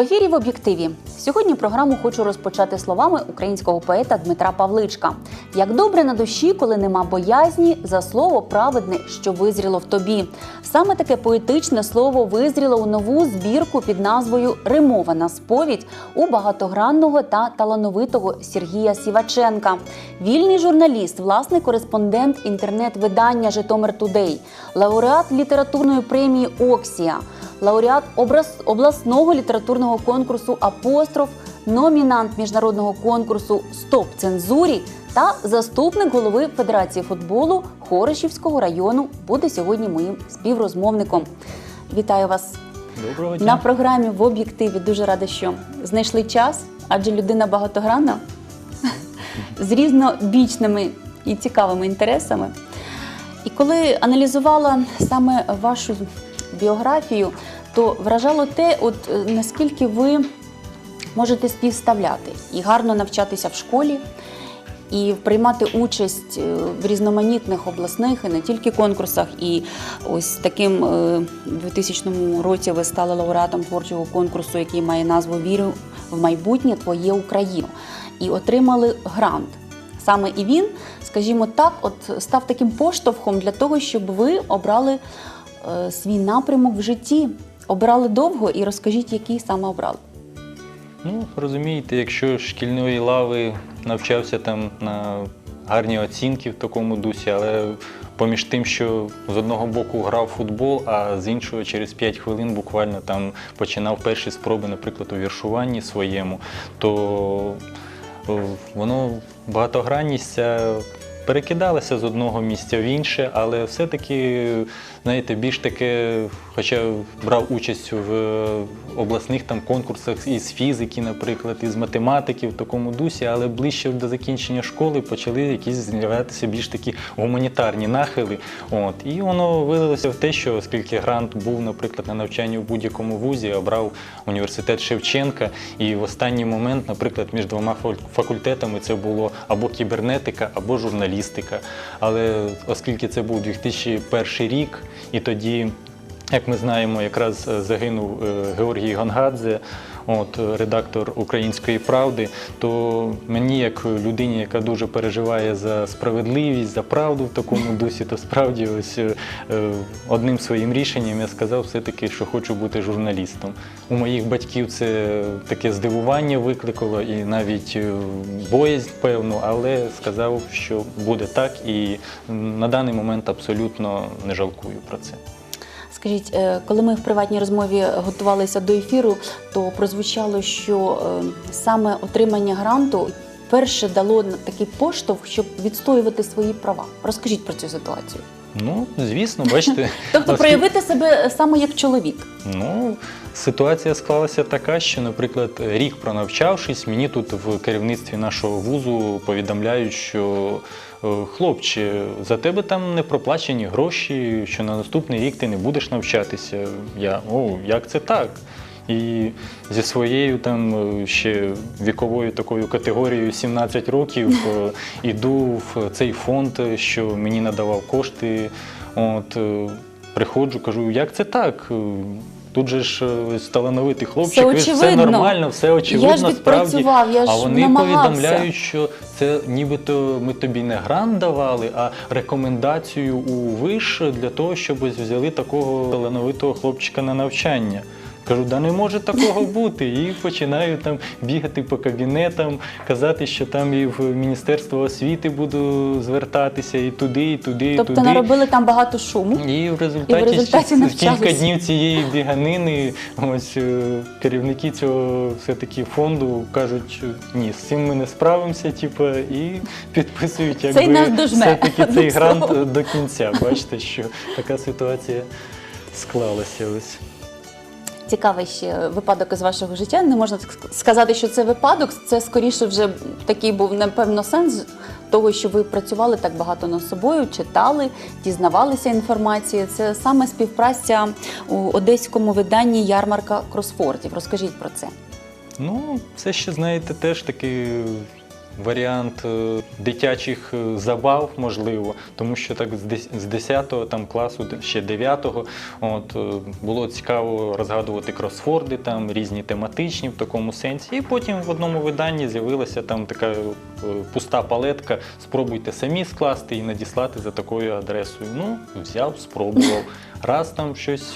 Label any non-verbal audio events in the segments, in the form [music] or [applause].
В ефірі в об'єктиві. Сьогодні програму хочу розпочати словами українського поета Дмитра Павличка. Як добре на душі, коли нема боязні, за слово праведне, що визріло в тобі. Саме таке поетичне слово визріло у нову збірку під назвою Римована сповідь у багатогранного та талановитого Сергія Сіваченка. Вільний журналіст, власний кореспондент інтернет-видання Житомир Тудей, лауреат літературної премії Оксія лауреат обласного літературного конкурсу Апостроф, номінант міжнародного конкурсу Стоп цензурі та заступник голови Федерації футболу Хорошівського району буде сьогодні моїм співрозмовником. Вітаю вас Доброго на програмі в об'єктиві. Дуже рада, що знайшли час, адже людина багатогранна з різнобічними і цікавими інтересами. І коли аналізувала саме вашу біографію, то вражало те, от е, наскільки ви можете співставляти і гарно навчатися в школі, і приймати участь е, в різноманітних обласних і не тільки конкурсах. І ось таким е, у 2000 році ви стали лауреатом творчого конкурсу, який має назву Вірю в майбутнє Твоє Україну. І отримали грант. Саме і він, скажімо так, от став таким поштовхом для того, щоб ви обрали свій напрямок в житті. Обрали довго і розкажіть, який саме обрали. Ну, розумієте, якщо шкільної лави навчався там на гарні оцінки в такому дусі, але поміж тим, що з одного боку грав футбол, а з іншого через 5 хвилин буквально там починав перші спроби, наприклад, у віршуванні своєму, то е, воно багатогранність перекидалася з одного місця в інше, але все-таки, знаєте, більш таке, хоча брав участь в обласних там конкурсах із фізики, наприклад, із математики в такому дусі, але ближче до закінчення школи почали якісь з'являтися більш такі гуманітарні нахили. От. І воно вилилося в те, що оскільки грант був, наприклад, на навчанні в будь-якому вузі, обрав університет Шевченка, і в останній момент, наприклад, між двома факультетами це було або кібернетика, або журналістика. Але оскільки це був 2001 рік, і тоді як ми знаємо, якраз е, загинув е, Георгій Гонгадзе, от е, редактор Української правди. То мені, як людині, яка дуже переживає за справедливість, за правду в такому дусі, то справді ось е, е, одним своїм рішенням я сказав все-таки, що хочу бути журналістом. У моїх батьків це таке здивування викликало і навіть боязнь, певну, але сказав, що буде так, і на даний момент абсолютно не жалкую про це. Скажіть, е, коли ми в приватній розмові готувалися до ефіру, то прозвучало, що е, саме отримання гранту перше дало такий поштовх, щоб відстоювати свої права. Розкажіть про цю ситуацію. Ну, звісно, бачите. [laughs] Тобто проявити себе саме як чоловік. Ну, ситуація склалася така, що, наприклад, рік пронавчавшись, мені тут в керівництві нашого вузу повідомляють, що е, хлопче, за тебе там не проплачені гроші, що на наступний рік ти не будеш навчатися. Я о, як це так? І зі своєю там е, ще віковою такою категорією 17 років е, іду в цей фонд, що мені надавав кошти. От приходжу, кажу, як це так? Тут же ж е, талановитий хлопчик, все, все нормально, все очевидно, Я ж справді. я ж а вони намагався. повідомляють, що це нібито ми тобі не грант давали, а рекомендацію у виш для того, щоб взяли такого талановитого хлопчика на навчання. Кажу, да не може такого бути. І починаю там бігати по кабінетам, казати, що там і в Міністерство освіти буду звертатися, і туди, і туди, і Тобто туди. наробили там багато шуму. І в результаті, І в результаті ще кілька днів цієї біганини ось е, керівники цього все-таки фонду кажуть, ні, з цим ми не справимося, типу, і підписують якби, все-таки цей грант е, до кінця. Бачите, що така ситуація склалася. Ось. Цікавий ще випадок із вашого життя. Не можна сказати, що це випадок. Це скоріше вже такий був напевно сенс того, що ви працювали так багато над собою, читали, дізнавалися інформації. Це саме співпраця у одеському виданні Ярмарка кросфордів. Розкажіть про це. Ну, це ще, знаєте, теж таки варіант е, дитячих е, забав, можливо, тому що так з дес- з 10 там класу, ще 9 от е, було цікаво розгадувати кросфорди, там різні тематичні в такому сенсі. І потім в одному виданні з'явилася там така пуста палетка. Спробуйте самі скласти і надіслати за такою адресою. Ну, взяв, спробував. [laughs] Раз там щось,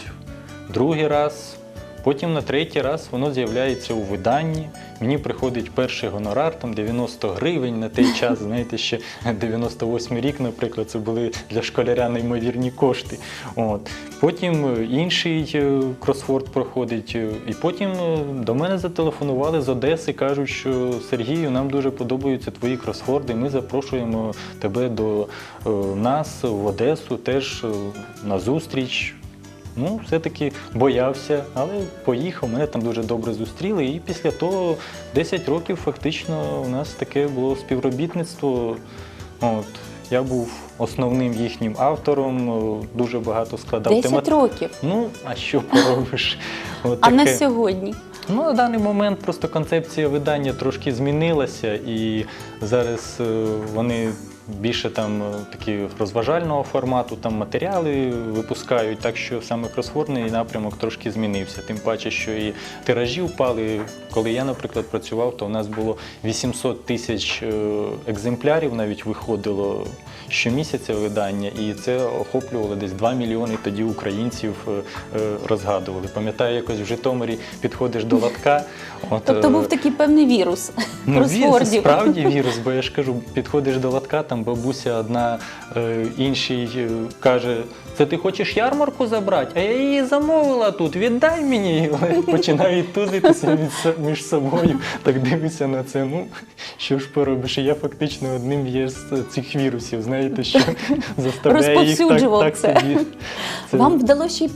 другий раз. Потім на третій раз воно з'являється у виданні. Мені приходить перший гонорар, там 90 гривень на той час. Знаєте, ще 98 рік, наприклад, це були для школяря неймовірні кошти. От. Потім е, інший е, кросфорд проходить. е, І потім до мене зателефонували з Одеси, кажуть, що Сергію, нам дуже подобаються твої кросфорди. Ми запрошуємо тебе до нас в Одесу теж на зустріч. Ну, все-таки боявся, але поїхав, мене там дуже добре зустріли. І після того 10 років фактично у нас таке було співробітництво. От, я був основним їхнім автором, дуже багато складав 10 темат- років. Ну, а що поробиш? [laughs] От А на сьогодні? Ну, на даний момент просто концепція видання трошки змінилася, і зараз е, вони більше там е, такі розважального формату, там матеріали випускають, так що саме кросвордний напрямок трошки змінився. Тим паче, що і тиражі впали. Коли я, наприклад, працював, то у нас було 800 тисяч е, екземплярів навіть виходило щомісяця видання, і це охоплювало десь 2 мільйони тоді українців е, розгадували. Пам'ятаю, якось в Житомирі підходиш до латка. [laughs] От, Тобто був такий певний вірус Ну, вірус, кросвордів. справді [laughs] вірус, бо я ж кажу, підходиш до латка, там бабуся одна е, іншій е, каже: це ти хочеш ярмарку забрати? А я її замовила тут, віддай мені. Але починають тузитися між собою. Так дивишся на це. Ну що ж поробиш? І я фактично одним є з цих вірусів, знаєте, що [laughs] заставляє їх так, так це. собі. Це- Вам вдалося ще й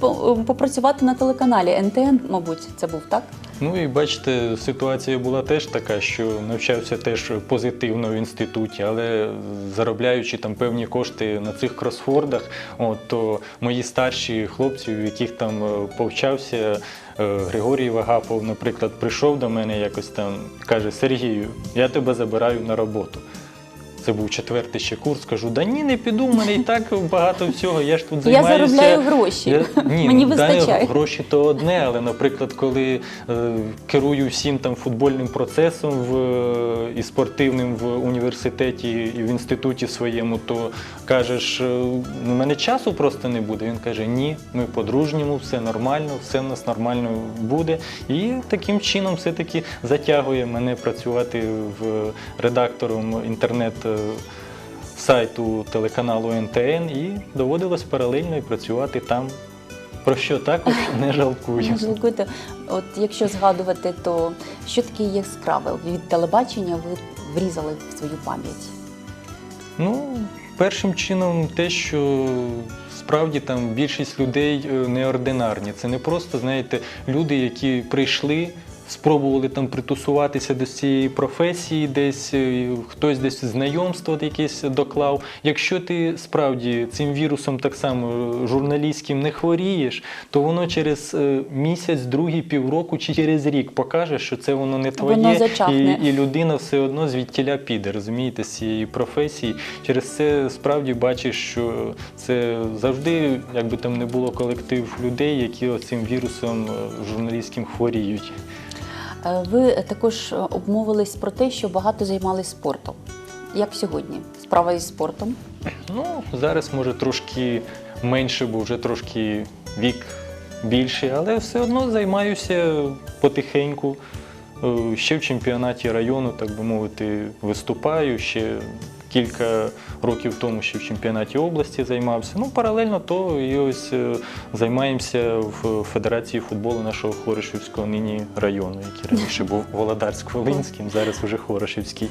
попрацювати на телеканалі НТН, мабуть, це був так? Ну і бачите, ситуація була теж така, що навчався теж позитивно в інституті, але заробляючи там певні кошти на цих кросфордах, от, то мої старші хлопці, в яких там е, повчався, е, Григорій Вагапов, наприклад, прийшов до мене якось там, каже: Сергію, я тебе забираю на роботу. Це був четвертий ще курс. Кажу, да ні, не піду, в мене і так багато всього. Я ж тут Я займаюся. заробляю гроші. Я- [laughs] ні, Мені ну, да, вистачає. гроші то одне, але, наприклад, коли е, керую всім там футбольним процесом в, е, і спортивним в університеті і в інституті своєму, то кажеш, е, у мене часу просто не буде. Він каже, ні, ми по-дружньому, все нормально, все в нас нормально буде. І таким чином все-таки затягує мене працювати в редактором інтернет. Сайту телеканалу НТН і доводилось паралельно і працювати там про що також [laughs] не жалкую. Не жалкуйте. От якщо згадувати, то що таке яскраве від телебачення ви врізали в свою пам'ять? Ну, першим чином, те, що справді там більшість людей е, неординарні. Це не просто, знаєте, люди, які прийшли. Спробували там притусуватися до цієї професії, десь е, хтось десь знайомство якесь доклав. Якщо ти справді цим вірусом так само е, журналістським не хворієш, то воно через е, місяць, другий, півроку чи через рік покаже, що це воно не твоє, Воно і, і людина все одно звідтіля піде, розумієте, з цієї професії. Через це справді бачиш, що це завжди, як би там не було колектив людей, які цим вірусом журналістським хворіють. Е, Ви також обмовились про те, що багато займались спортом. Як сьогодні? Справа із спортом? Ну, зараз може трошки менше, бо вже трошки вік більший, але все одно займаюся потихеньку. Е, Ще в чемпіонаті району, так би мовити, виступаю. Ще кілька років тому ще в чемпіонаті області займався. Ну, паралельно то і ось е, займаємося в Федерації футболу нашого Хорошівського нині району, який раніше був Володарськ-Волинським, зараз вже Хорошівський.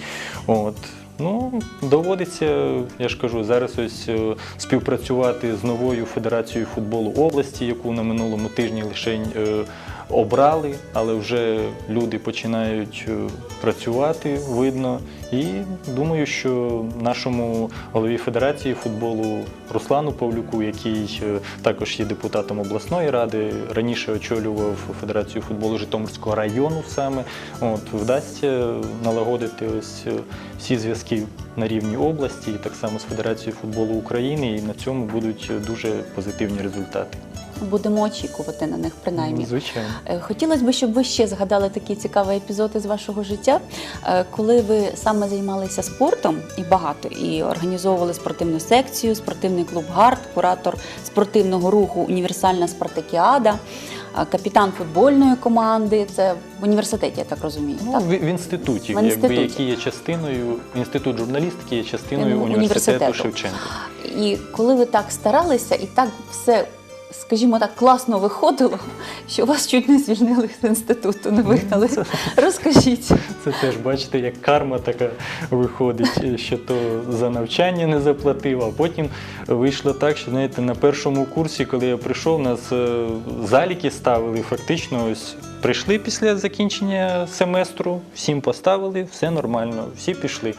От. Ну, доводиться, я ж кажу, зараз ось е, співпрацювати з новою федерацією футболу області, яку на минулому тижні лише е, обрали, але вже люди починають працювати, видно. І думаю, що нашому голові Федерації футболу Руслану Павлюку, який е, також є депутатом обласної ради, раніше очолював Федерацію футболу Житомирського району саме, от, вдасться налагодити ось е, всі зв'язки на рівні області, і так само з Федерацією футболу України, і на цьому будуть дуже позитивні результати. Будемо очікувати на них, принаймні. Звичайно. Е, Хотілося б, щоб ви ще згадали такі цікаві епізоди з вашого життя, е, коли ви саме займалися спортом і багато, і організовували спортивну секцію, спортивний клуб Гард, куратор спортивного руху Універсальна Спартакіада, е, капітан футбольної команди. Це в університеті, я так розумію. Ну, так? в, інституті, В інституті. Якби, який є частиною, інститут журналістики є частиною університету, університету. Шевченка. І коли ви так старалися, і так все, скажімо так, класно виходило, що вас чуть не звільнили з інституту, не вигнали. Розкажіть. Це теж бачите, як карма така виходить, що то за навчання не заплатив, а потім вийшло так, що знаєте, на першому курсі, коли я прийшов, нас е, заліки ставили. Фактично, ось прийшли після закінчення семестру, всім поставили, все нормально, всі пішли.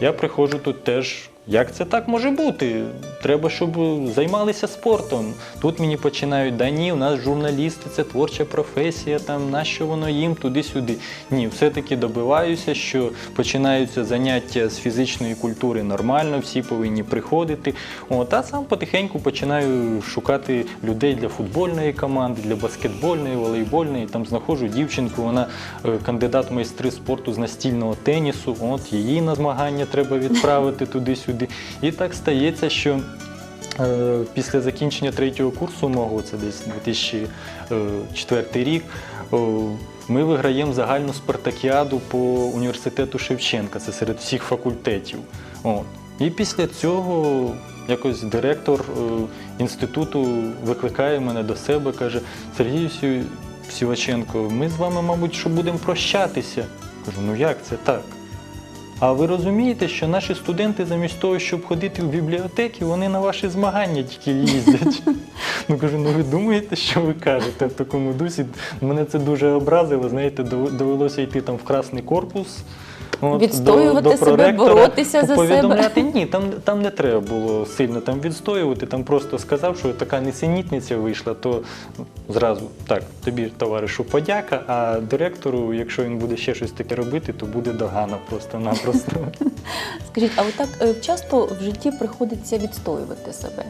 Я приходжу тут теж. Як це так може бути? Треба, щоб займалися спортом. Тут мені починають, да ні, у нас журналісти, це творча професія, там нащо воно їм туди-сюди. Ні, все-таки добиваюся, що починаються заняття з фізичної культури нормально, всі повинні приходити. От, а сам потихеньку починаю шукати людей для футбольної команди, для баскетбольної, волейбольної. Там знаходжу дівчинку, вона е, кандидат майстри спорту з настільного тенісу. От її на змагання треба відправити туди-сюди. І так стається, що е, після закінчення третього курсу мого, це десь 2004 рік. Ми виграємо загальну спартакіаду по університету Шевченка, це серед всіх факультетів. І після цього якось директор е, інституту викликає мене до себе, каже: Сергій Сіваченко, ми з вами, мабуть, що будемо прощатися. Кажу, ну як це так? А ви розумієте, що наші студенти замість того, щоб ходити в бібліотеки, вони на ваші змагання тільки їздять. [laughs] Ну кажу, ну ви думаєте, що ви кажете в такому дусі? Мене це дуже образило. Знаєте, довелося йти там в красний корпус. От, Відстоювати себе, боротися за повідомляти. Ні, там, там не треба було сильно там відстоювати. Там просто сказав, що така несенітниця вийшла, то зразу так, тобі, товаришу, подяка, а директору, якщо він буде ще щось таке робити, то буде догана просто-напросто. [laughs] Скажіть, а от так е, часто в житті приходиться відстоювати себе?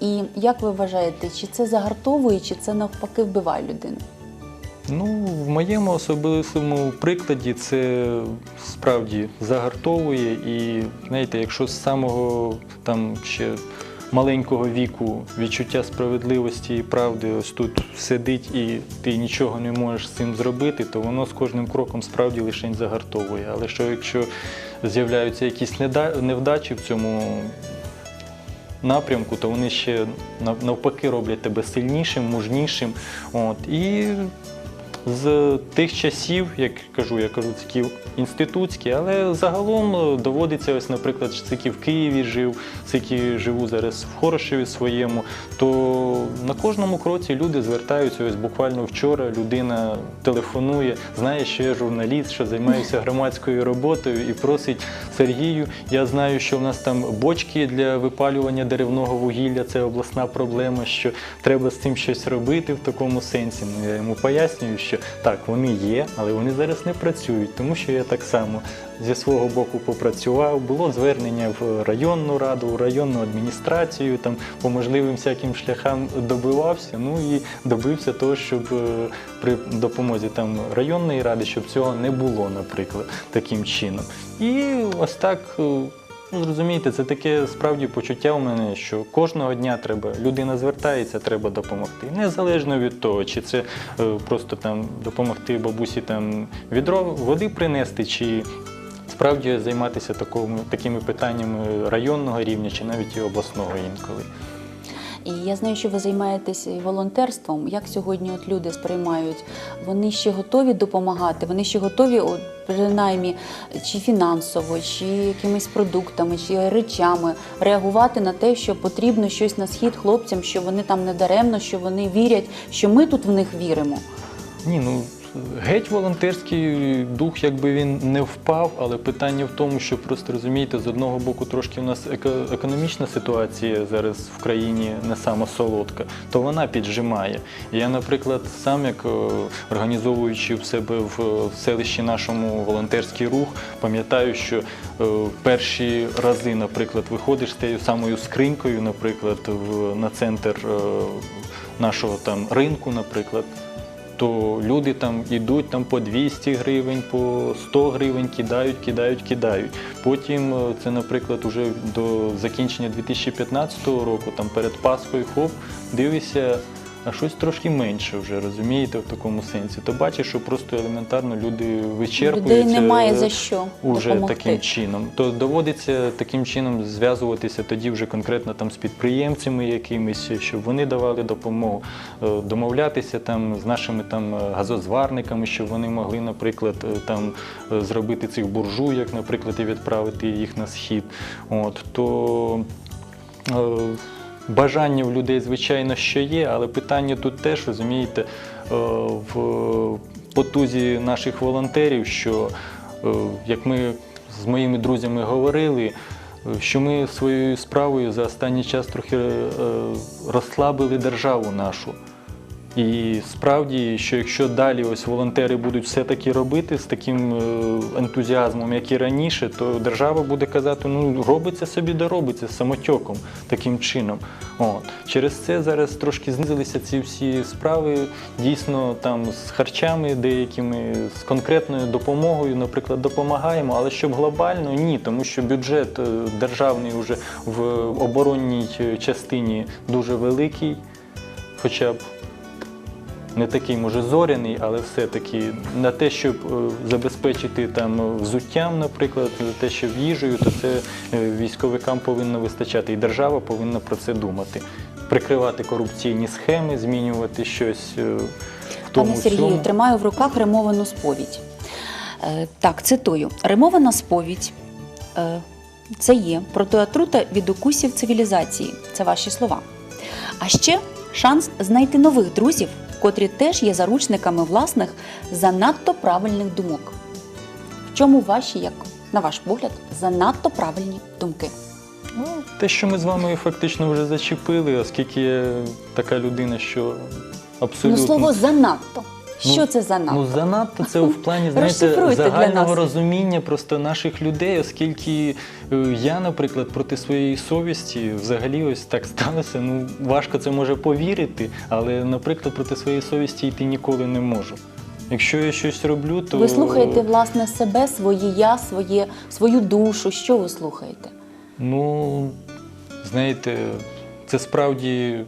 І як ви вважаєте, чи це загартовує, чи це навпаки вбиває людину? Ну, в моєму особистому прикладі це справді загартовує. І знаєте, якщо з самого там ще маленького віку відчуття справедливості і правди ось тут сидить і ти нічого не можеш з цим зробити, то воно з кожним кроком справді лише загартовує. Але що якщо з'являються якісь невдачі в цьому напрямку, то вони ще навпаки роблять тебе сильнішим, мужнішим. От. І з тих часів, як кажу, я кажу, це інститутські, але загалом е, доводиться, ось, наприклад, скільки в Києві жив, скільки живу зараз в Хорошеві своєму, то на кожному кроці люди звертаються. Ось буквально вчора людина телефонує, знає, що я журналіст, що займаюся [laughs] громадською роботою і просить Сергію. Я знаю, що в нас там бочки для випалювання деревного вугілля це обласна проблема, що треба з цим щось робити в такому сенсі. Ну, я йому пояснюю, що так, вони є, але вони зараз не працюють, тому що я так само зі свого боку попрацював. Було звернення в районну раду, в районну адміністрацію, там по можливим всяким шляхам добивався. Ну і добився того, щоб е, при допомозі там районної ради, щоб цього не було, наприклад, таким чином. І ось так. Ну, це таке справді почуття у мене, що кожного дня треба, людина звертається, треба допомогти. Незалежно від того, чи це е, просто там допомогти бабусі там відро води принести, чи справді займатися такому, такими питаннями районного рівня, чи навіть і обласного інколи. І я знаю, що ви займаєтесь волонтерством. Як сьогодні от люди сприймають? Вони ще готові допомагати? Вони ще готові, от, принаймні, чи фінансово, чи якимись продуктами, чи речами реагувати на те, що потрібно щось на схід хлопцям, що вони там не даремно, що вони вірять, що ми тут в них віримо. Ні, ну геть волонтерський дух, якби він не впав, але питання в тому, що просто розумієте, з одного боку трошки у нас економічна ситуація зараз в країні не сама солодка, то вона піджимає. Я, наприклад, сам як е, організовуючи в себе в е, селищі нашому волонтерський рух, пам'ятаю, що е, перші рази, наприклад, виходиш з тією самою скринькою, наприклад, на центр нашого там ринку, наприклад то люди там йдуть там по 200 гривень, по 100 гривень кидають, кидають, кидають. Потім е, це, наприклад, уже до закінчення 2015 року, там перед Пасхою, хоп, дивишся, а щось трошки менше вже, розумієте, в такому сенсі. То бачиш, що просто елементарно люди вичерпуються. Людей немає е, за що Уже допомогти. таким чином, то доводиться таким чином зв'язуватися тоді вже конкретно там з підприємцями якимись, щоб вони давали допомогу, е, домовлятися там з нашими там е, газозварниками, щоб вони могли, наприклад, там зробити цих буржуйок, наприклад, і відправити їх на схід. От то бажання в людей, звичайно, що є, але питання тут теж розумієте е, в потузі наших волонтерів, що е, як ми з моїми друзями говорили, е, що ми своєю справою за останній час трохи розслабили державу нашу. І справді, що якщо далі ось волонтери будуть все таки робити з таким е, ентузіазмом, як і раніше, то держава буде казати, ну робиться собі доробиться самотьоком таким чином. От. Через це зараз трошки знизилися ці всі справи, дійсно там з харчами деякими, з конкретною допомогою, наприклад, допомагаємо, але щоб глобально ні, тому що бюджет е, державний вже в оборонній е, частині дуже великий, хоча б не такий, може, зоряний, але все-таки на те, щоб е, забезпечити там взуттям, наприклад, на те, щоб їжею, то це е, військовикам повинно вистачати. І держава повинна про це думати. Прикривати корупційні схеми, змінювати щось е, в тому Пане Сергію, тримаю в руках римовану сповідь. Так, цитую: римована сповідь це є протиотрута від укусів цивілізації. Це ваші слова. А ще шанс знайти нових друзів, котрі теж є заручниками власних занадто правильних думок. В чому ваші, як на ваш погляд, занадто правильні думки? Ну, те, що ми з вами фактично вже зачепили, оскільки я така людина, що абсолютно. Ну, слово занадто. Ну, Що це занадто? Ну, занадто це в плані [laughs] знаєте, загального розуміння просто наших людей, оскільки е, я, наприклад, проти своєї совісті взагалі ось так сталося. Ну, важко це може повірити, але, наприклад, проти своєї совісті йти ніколи не можу. Якщо я щось роблю, то Ви слухаєте власне себе, своє я, своє, свою душу. Що ви слухаєте? Ну, знаєте, це справді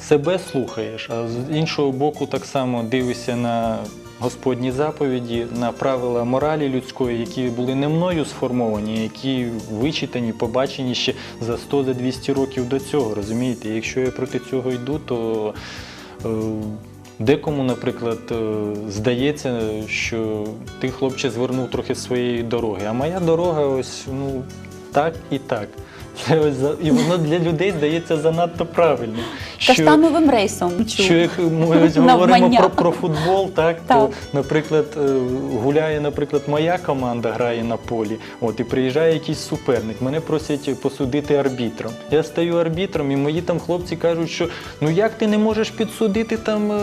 себе слухаєш, а з іншого боку, так само дивишся на Господні заповіді, на правила моралі людської, які були не мною сформовані, які вичитані, побачені ще за 100-200 років до цього. Розумієте? Якщо я проти цього йду, то е, декому, наприклад, е, здається, що ти, хлопче, звернув трохи своєї дороги. А моя дорога ось ну так і так. Ось за- і воно для людей здається занадто правильним. Що, Каштановим рейсом. що як ми ось Навмання. говоримо про, про футбол, так, то, наприклад, е, гуляє, наприклад, моя команда грає на полі, от і приїжджає якийсь суперник. Мене просять посудити арбітром. Я стаю арбітром, і мої там хлопці кажуть, що ну як ти не можеш підсудити там е,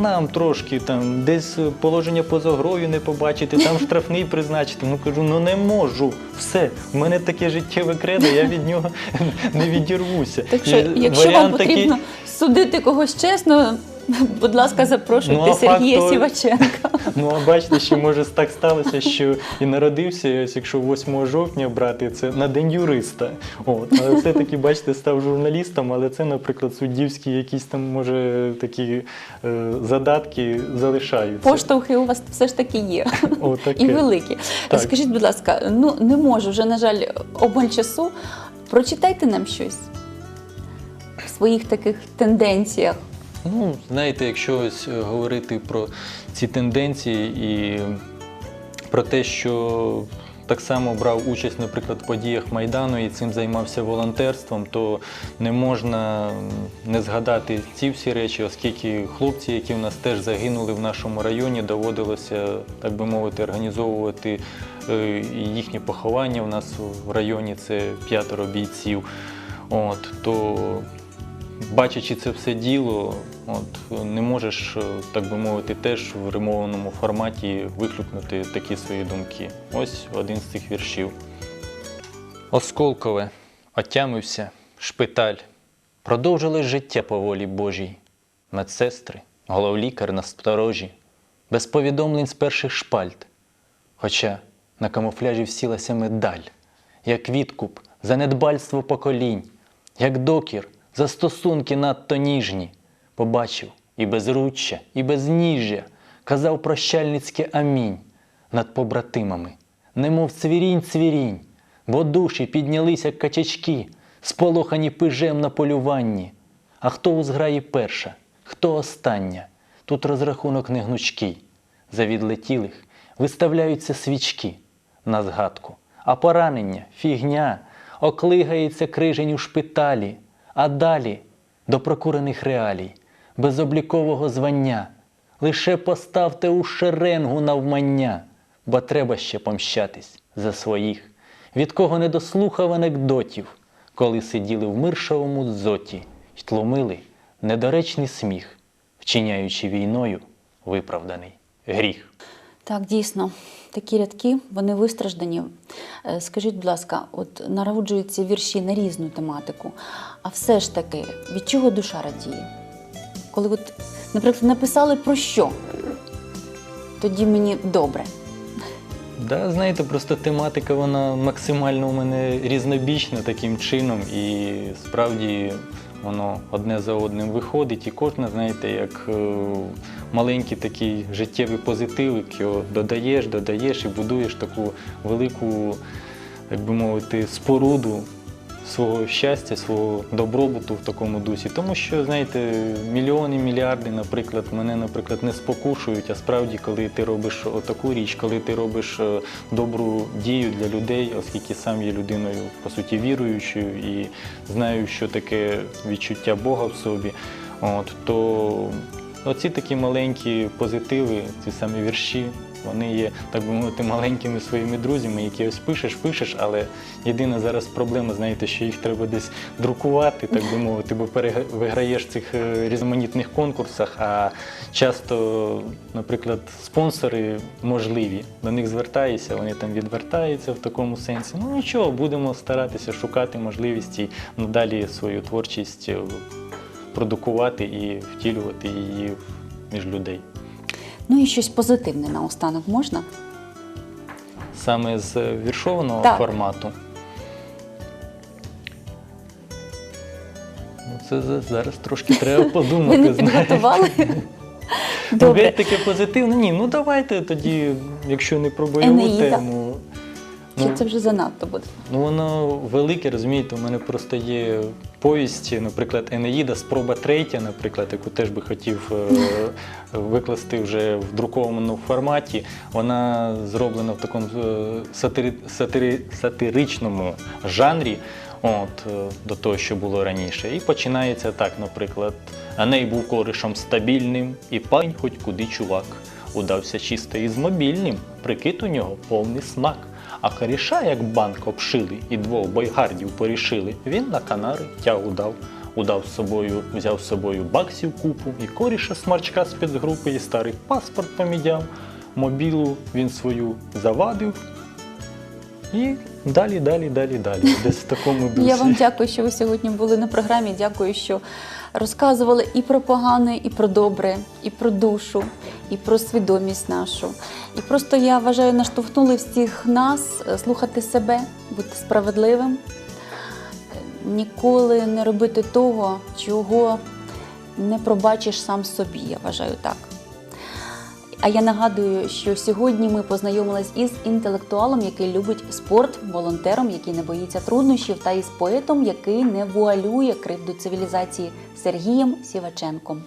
нам трошки, там десь положення поза грою не побачити, там [laughs] штрафний призначити. Ну кажу, ну не можу. Все, в мене таке життєве кредо, я від нього [laughs] не відірвуся. Так що, якщо вам варіант такий- потрібно судити когось чесно, [laughs] будь ласка, запрошуйте Ну, Сергія факт Сіваченка. [laughs] Ну, а бачите, що може так сталося, що і народився, ось якщо 8 жовтня брати, це на день юриста. От, але все-таки, бачите, став журналістом, але це, наприклад, суддівські якісь там, може, такі е, задатки залишаються. Поштовхи у вас все ж таки є. О, таке. І великі. Так. Скажіть, будь ласка, ну не можу вже, на жаль, обмаль часу. Прочитайте нам щось в своїх таких тенденціях. Ну, знаєте, якщо ось е, говорити про ці тенденції і про те, що так само брав участь, наприклад, в подіях Майдану і цим займався волонтерством, то не можна не згадати ці всі речі, оскільки хлопці, які в нас теж загинули в нашому районі, доводилося, так би мовити, організовувати е, їхнє поховання. У нас в районі це п'ятеро бійців. От, то бачачи це все діло, от, не можеш, е, так би мовити, теж в римованому форматі вихлюпнути такі свої думки. Ось один з цих віршів. Осколкове, отямився, шпиталь. Продовжилось життя по волі Божій. Медсестри, головлікар на сторожі, без повідомлень з перших шпальт. Хоча на камуфляжі всілася медаль, як відкуп за недбальство поколінь, як докір за стосунки надто ніжні. Побачив і безруччя, і безніжжя, казав прощальницьке амінь над побратимами, немов цвірінь цвірінь, бо душі піднялися качачки, сполохані пижем на полюванні. А хто у зграї перша, хто остання? Тут розрахунок не гнучкий. За відлетілих виставляються свічки на згадку, а поранення, фігня, оклигається крижень у шпиталі, а далі до прокурених реалій, безоблікового звання. Лише поставте у шеренгу навмання, бо треба ще помщатись за своїх, від кого не дослухав анекдотів, коли сиділи в миршовому дзоті й тлумили недоречний сміх, вчиняючи війною виправданий гріх. Так, дійсно, такі рядки вони вистраждані. Е, Скажіть, будь ласка, от народжуються вірші на різну тематику, а все ж таки, від чого душа радіє? Коли, от, наприклад, написали про що? Тоді мені добре. Да, знаєте, просто тематика вона максимально у мене різнобічна таким чином, і справді воно одне за одним виходить. І кожна, знаєте, як е, маленький такий життєвий позитивик, його додаєш, додаєш і будуєш таку велику, як би мовити, споруду свого щастя, свого добробуту в такому дусі. Тому що, знаєте, мільйони, мільярди, наприклад, мене, наприклад, не спокушують. А справді, коли ти робиш отаку річ, коли ти робиш е, добру дію для людей, оскільки сам є людиною, по суті, віруючою і знаю, що таке відчуття Бога в собі, от, то оці такі маленькі позитиви, ці самі вірші, вони є, так би мовити, маленькими своїми друзями, які ось пишеш, пишеш, але єдина зараз проблема, знаєте, що їх треба десь друкувати, так би мовити, бо виграєш в цих е, різноманітних конкурсах, а часто, наприклад, спонсори можливі, до них звертаєшся, вони там відвертаються в такому сенсі. Ну нічого, будемо старатися шукати можливості надалі свою творчість е, продукувати і втілювати її між людей. Ну і щось позитивне наостанок можна? Саме з віршованого Так. формату. Ну, це за- зараз трошки треба подумати. [laughs] Ви не знаєте. підготували? Ну, Добре. геть таке позитивне. Ні, ну давайте тоді, якщо не про бойову Енеїда. тему. Чи Ну, це вже занадто буде? Ну, воно велике, розумієте, у мене просто є повісті, наприклад, Енеїда, спроба третя, наприклад, яку теж би хотів е, [laughs] викласти вже в друкованому форматі. Вона зроблена в такому е, сатири, сатири, сатиричному жанрі. От, е, до того, що було раніше. І починається так, наприклад, Аней був коришем стабільним, і пань хоч куди чувак. Удався чисто із мобільним, прикид у нього повний смак. А коріша, як банк обшили, і двох бойгардів порішили, він на канари тягу дав. Удав з собою, взяв з собою баксів купу, і коріша смарчка з спецгрупи, і старий паспорт помідяв. Мобілу він свою завадив. І далі, далі, далі, далі. Десь в такому дусі. [laughs] Я вам дякую, що ви сьогодні були на програмі. Дякую, що розказували і про погане, і про добре, і про душу, і про свідомість нашу. І просто я вважаю, наштовхнули всіх нас е, слухати себе, бути справедливим, ніколи не робити того, чого не пробачиш сам собі. Я вважаю так. А я нагадую, що сьогодні ми познайомились із інтелектуалом, який любить спорт, волонтером, який не боїться труднощів, та із поетом, який не вуалює кривду цивілізації Сергієм Сіваченком.